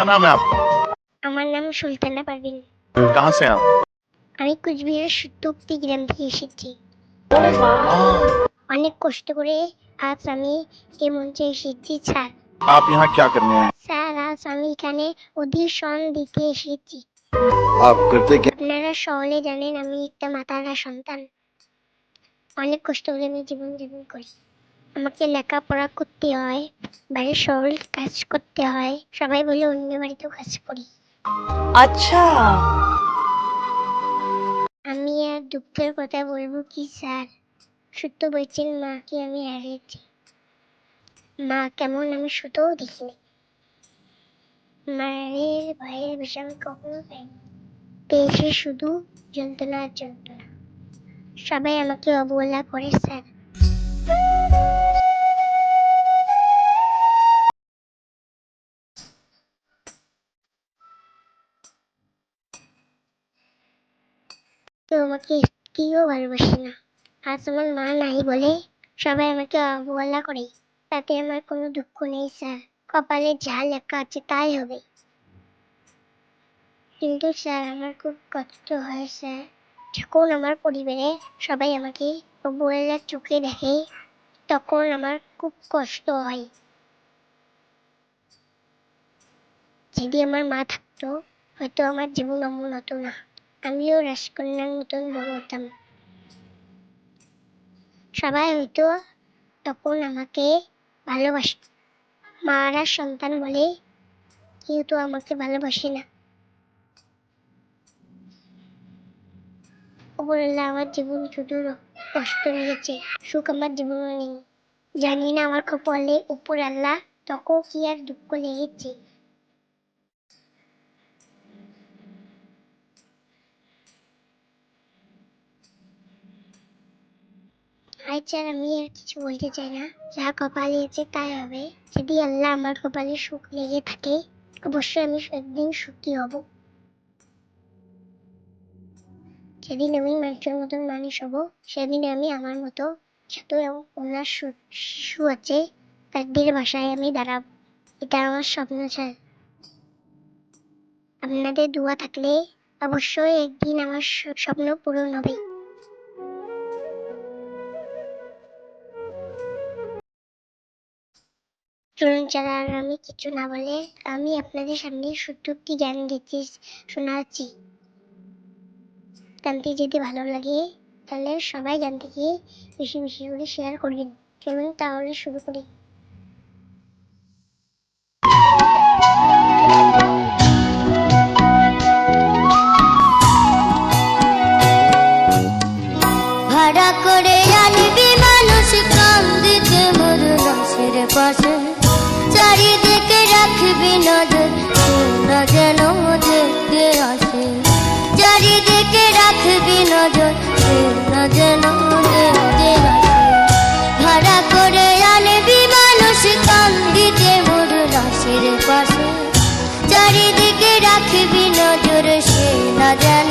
क्या नाम है आपका আমার নাম সুলতানা পারভিন कहाँ से हैं आप আমি কুচবিহারের সুতোক্তি গ্রাম থেকে এসেছি অনেক কষ্ট করে আজ আমি এই মঞ্চে এসেছি স্যার आप यहाँ क्या करने हैं স্যার আজ আমি এখানে অধিবেশন দিতে এসেছি आप करते क्या আপনারা সকলে জানেন আমি একটা মাতারা সন্তান অনেক কষ্ট করে আমি জীবন জীবন করি আমাকে লেখাপড়া করতে হয় বাড়ির শহরে কাজ করতে হয়। সবাই বলে অন্য বাড়িতেও কাজ করি। আচ্ছা। আমি আর দুঃখের কথা বলব কি স্যার? সত্য বলছেন মাকে আমি হারিয়েছি। মা কেমন আমি সুতোও দেখিনি। মায়ের ভয়ের বিষয় আমি কখনো পাইনি। পেয়েছি শুধু যন্ত্রণার যন্ত্রণা। সবাই আমাকে অবহেলা করে স্যার। আমাকে কেউ ভালোবাসে না। আজ আমার মা নাই বলে সবাই আমাকে অবহেলা করে। তাতে আমার কোনো দুঃখ নেই, স্যার। কপালে যা লেখা আছে তাই হবে। কিন্তু স্যার, আমার খুব কষ্ট হয়, স্যার। যখন আমার পরিবারে সবাই আমাকে অবহেলার চোখে দেখে, তখন আমার খুব কষ্ট হয়। যদি আমার মা থাকতো, হয়তো আমার জীবন এমন হতো না। আমিও রাজকন্যার মতন হতাম। সবাই হয়তো তখন আমাকে ভালোবাসত মারা সন্তান বলে কেউ তো আমাকে ভালোবাসে না। ওপরওয়ালা আমার জীবন শুধু কষ্ট নিয়েছে, সুখ আমার জীবনে নেই। জানি না আমার কপালে উপর আল্লাহ তখন কি আর দুঃখ লেগেছে। আচ্ছা আমি আর কিছু বলতে চাই না। যা কপালে আছে তাই হবে। যদি আল্লাহ আমার কপালে সুখ লেগে থাকে, অবশ্যই আমি একদিন সুখী হব। যেদিন আমি মানুষের মতন মানুষ হব, সেদিন আমি আমার মতো যত ওনার শিশু আছে, তাদের বাসায় আমি দাঁড়াবো। এটা আমার স্বপ্ন, স্যার। আপনাদের দোয়া থাকলে অবশ্যই একদিন আমার স্বপ্ন পূরণ হবে। চলুন যারা আমি কিছু না বলে, আমি আপনাদের সামনে সত্য একটি জ্ঞান দিতে শোনাচ্ছি। গানটি যদি ভালো লাগে, তাহলে সবাই গানটিকে বেশি বেশি করে শেয়ার করবেন চলুন তাহলে শুরু করি। রাখবি নজর না যেন দেখতে আসে। চারিদিকে রাখবি নজর না যেন দেখতে আসে। ভাড়া করে আনবি মানুষ, কান্দিতে মোর লাশের পাশে। চারিদিকে রাখবি নজর সে না যেন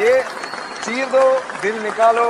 ये चीर दो दिल निकालो